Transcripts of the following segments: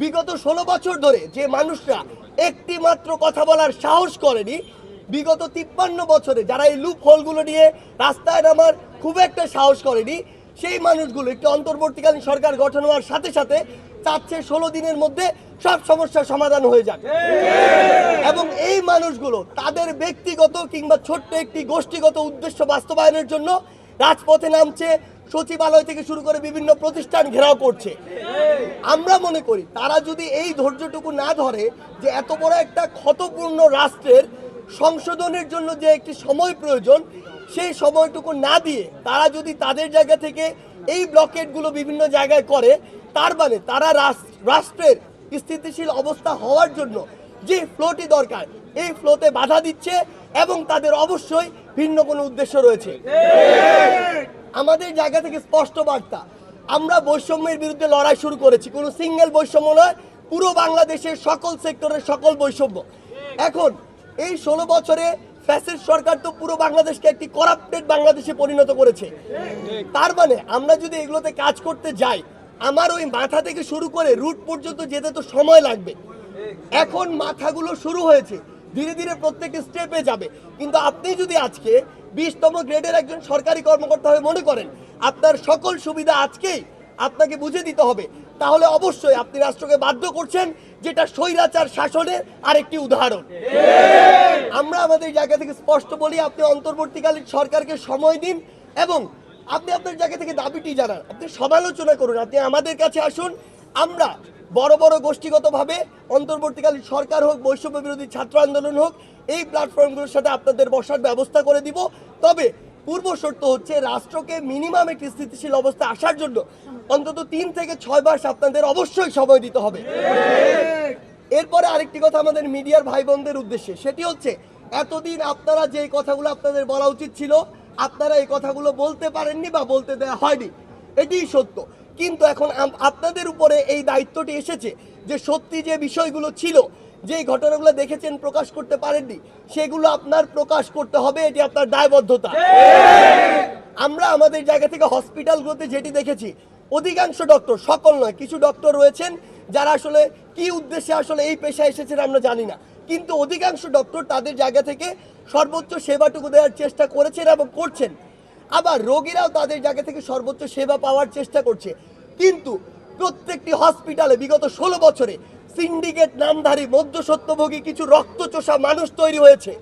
বিগত ষোলো বছর ধরে যে মানুষরা একটি মাত্র কথা বলার সাহস করেনি, বিগত তিপ্পান্ন বছরে যারা এই লুপ হোলগুলো নিয়ে রাস্তায় নামার খুব একটা সাহস করেনি, সেই মানুষগুলো একটি অন্তর্বর্তীকালীন সরকার গঠন হওয়ার সাথে সাথে চাচ্ছে ষোলো দিনের মধ্যে সব সমস্যার সমাধান হয়ে যাবে এবং এই মানুষগুলো তাদের ব্যক্তিগত কিংবা ছোট্ট একটি গোষ্ঠীগত উদ্দেশ্য বাস্তবায়নের জন্য রাজপথে নামছে, সচিবালয় থেকে শুরু করে বিভিন্ন প্রতিষ্ঠান ঘেরাও করছে। আমরা মনে করি তারা যদি এই ধৈর্যটুকু না ধরে যে এত বড় একটা ক্ষতপূর্ণ রাষ্ট্রের সংশোধনের জন্য যে একটি সময় প্রয়োজন, সেই সময়টুকু না দিয়ে তারা যদি তাদের জায়গা থেকে এই ব্লকেটগুলো বিভিন্ন জায়গায় করে, তার মানে তারা রাষ্ট্রের স্থিতিশীল অবস্থা হওয়ার জন্য যে ফ্লোটি দরকার, এই ফ্লোতে বাধা দিচ্ছে এবং তাদের অবশ্যই ভিন্ন কোনো উদ্দেশ্য রয়েছে। আমাদের জায়গা থেকে স্পষ্ট বার্তা, আমরা বৈষম্যের বিরুদ্ধে লড়াই শুরু করেছি। কোনো সিঙ্গেল বৈষম্য নয়, পুরো বাংলাদেশের সকল সেক্টরের সকল বৈষম্য। এখন, এই ষোলো বছরে ফ্যাসিস্ট সরকার তো পুরো বাংলাদেশকে একটি করাপ্টেড বাংলাদেশে পরিণত করেছে। তার মানে আমরা যদি এগুলোতে কাজ করতে যাই, আমার ওই মাথা থেকে শুরু করে রুট পর্যন্ত যেতে তো সময় লাগবে। এখন মাথাগুলো শুরু হয়েছে। ধীরে ধীরে প্রত্যেকটি স্টেপে যাবে। কিন্তু আপনি যদি আজকে বিশতম গ্রেডের একজন সরকারি কর্মকর্তা হয়ে মনে করেন, আপনার সকল সুবিধা আজকেই আপনাকে বুঝে দিতে হবে, তাহলে অবশ্যই আপনি রাষ্ট্রকে বাধ্য করছেন, যেটা স্বৈরাচার শাসনের আরেকটি উদাহরণ। আমরা আমাদের জায়গা থেকে স্পষ্ট বলি, আপনি অন্তর্বর্তীকালীন সরকারকে সময় দিন এবং আপনি আপনার জায়গা থেকে দাবিটি জানান। আপনি সমালোচনা করুন, আপনি আমাদের কাছে আসুন, আমরা বড় বড় গোষ্ঠীগতভাবে অন্তর্বর্তীকালীন সরকার হোক, বৈষম্য বিরোধী ছাত্র আন্দোলন হোক, এই প্ল্যাটফর্মগুলোর সাথে আপনাদের বসার ব্যবস্থা করে দিব। তবে পূর্ব শর্ত হচ্ছে রাষ্ট্রকে মিনিমাম একটি স্থিতিশীল অবস্থা আসার জন্য অন্তত তিন থেকে ছয় মাস আপনাদের অবশ্যই সময় দিতে হবে। এরপরে আরেকটি কথা আমাদের মিডিয়ার ভাই বোনদের উদ্দেশ্যে, সেটি হচ্ছে এতদিন আপনারা যে কথাগুলো আপনাদের বলা উচিত ছিল, আপনারা এই কথাগুলো বলতে পারেননি বা বলতে দেওয়া হয়নি। এটিই সত্য। কিন্তু এখন আপনাদের উপরে এই দায়িত্বটি এসেছে যে সত্যি যে বিষয়গুলো ছিল যে ঘটনাগুলো দেখেছেন, প্রকাশ করতে পারেননি, সেগুলো আপনার প্রকাশ করতে হবে, এটি আপনার দায়বদ্ধতা। আমরা আমাদের জায়গা থেকে হসপিটালগুলোতে যেটি দেখেছি, অধিকাংশ ডক্টর, সকল নয়, কিছু ডক্টর রয়েছেন যারা আসলে কি উদ্দেশ্যে আসলে এই পেশায় এসেছেন আমরা জানি না। কিন্তু অধিকাংশ ডক্টর তাদের জায়গা থেকে সর্বোচ্চ সেবাটুকু দেওয়ার চেষ্টা করেছেন এবং করছেন। আবার রোগীরাও তাদের জায়গা থেকে সর্বোচ্চ সেবা পাওয়ার চেষ্টা করছে। কিন্তু প্রত্যেকটি হসপিটালে বিগত ষোলো বছরে সিন্ডিকেট নামধারী মধ্যসত্যভোগী কিছু রক্তচোষা মানুষ তৈরি হয়েছে।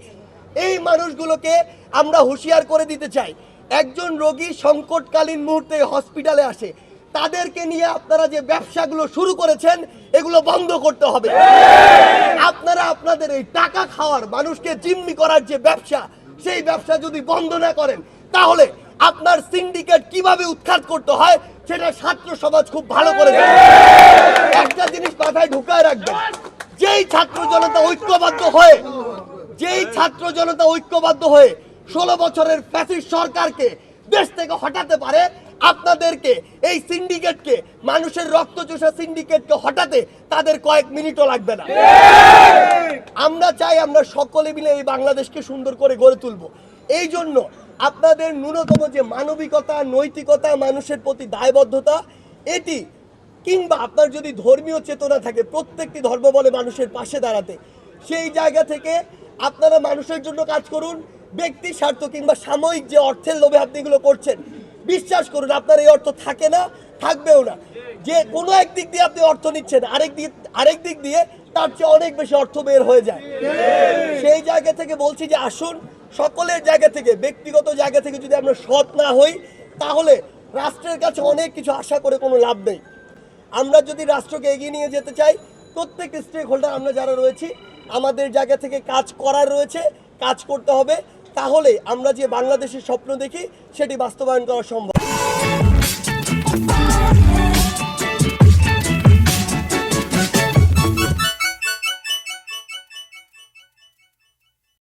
এই মানুষগুলোকে আমরা হুঁশিয়ার করে দিতে চাই। একজন রোগী সংকটকালীন মুহূর্তে হসপিটালে আসে, তাদেরকে নিয়ে আপনারা যে ব্যবসাগুলো শুরু করেছেন, এগুলো বন্ধ করতে হবে। আপনারা আপনাদের এই টাকা খাওয়ার মানুষকে জিম্মি করার যে ব্যবসা, সেই ব্যবসা যদি বন্ধ না করেন তাহলে আপনার সিন্ডিকেট কীভাবে উৎখাত করতে হয় সেটা ছাত্র সমাজ খুব ভালো করে একটা জিনিস মাথায় ঢুকায় রাখবেন। যেই ছাত্র জনতা ঐক্যবদ্ধ হয়ে, যেই ছাত্র জনতা ঐক্যবদ্ধ হয়ে ষোলো বছরের ফ্যাসিস্ট সরকারকে দেশ থেকে হটাতে পারে, আপনাদেরকে এই সিন্ডিকেটকে মানুষের রক্তচোষা সিন্ডিকেটকে হটাতে তাদের কয়েক মিনিটও লাগবে না। আমরা চাই আমরা সকলে মিলে এই বাংলাদেশকে সুন্দর করে গড়ে তুলব। এই জন্য আপনাদের ন্যূনতম যে মানবিকতা নৈতিকতা মানুষের প্রতি দায়বদ্ধতা এটি কিংবা আপনার যদি ধর্মীয় চেতনা থাকে প্রত্যেকটি ধর্ম বলে মানুষের পাশে দাঁড়াতে সেই জায়গা থেকে আপনারা মানুষের জন্য কাজ করুন ব্যক্তি স্বার্থ কিংবা সাময়িক যে অর্থের লোভে আপনি এগুলো করছেন বিশ্বাস করুন আপনার এই অর্থ থাকে না থাকবেও না। যে কোনো এক দিক দিয়ে আপনি অর্থ নিচ্ছেন আরেক দিক আরেক দিক দিয়ে তার চেয়ে অনেক বেশি অর্থ বের হয়ে যায়। সেই জায়গা থেকে বলছি যে আসুন সকলের জায়গা থেকে, ব্যক্তিগত জায়গা থেকে যদি আমরা সৎ না হই, তাহলে রাষ্ট্রের কাছে অনেক কিছু আশা করে কোনো লাভ নেই। আমরা যদি রাষ্ট্রকে এগিয়ে নিয়ে যেতে চাই, প্রত্যেক স্টেক হোল্ডার আমরা যারা রয়েছি, আমাদের জায়গা থেকে কাজ করার রয়েছে, কাজ করতে হবে, তাহলে আমরা যে বাংলাদেশের স্বপ্ন দেখি, সেটি বাস্তবায়ন করা সম্ভব।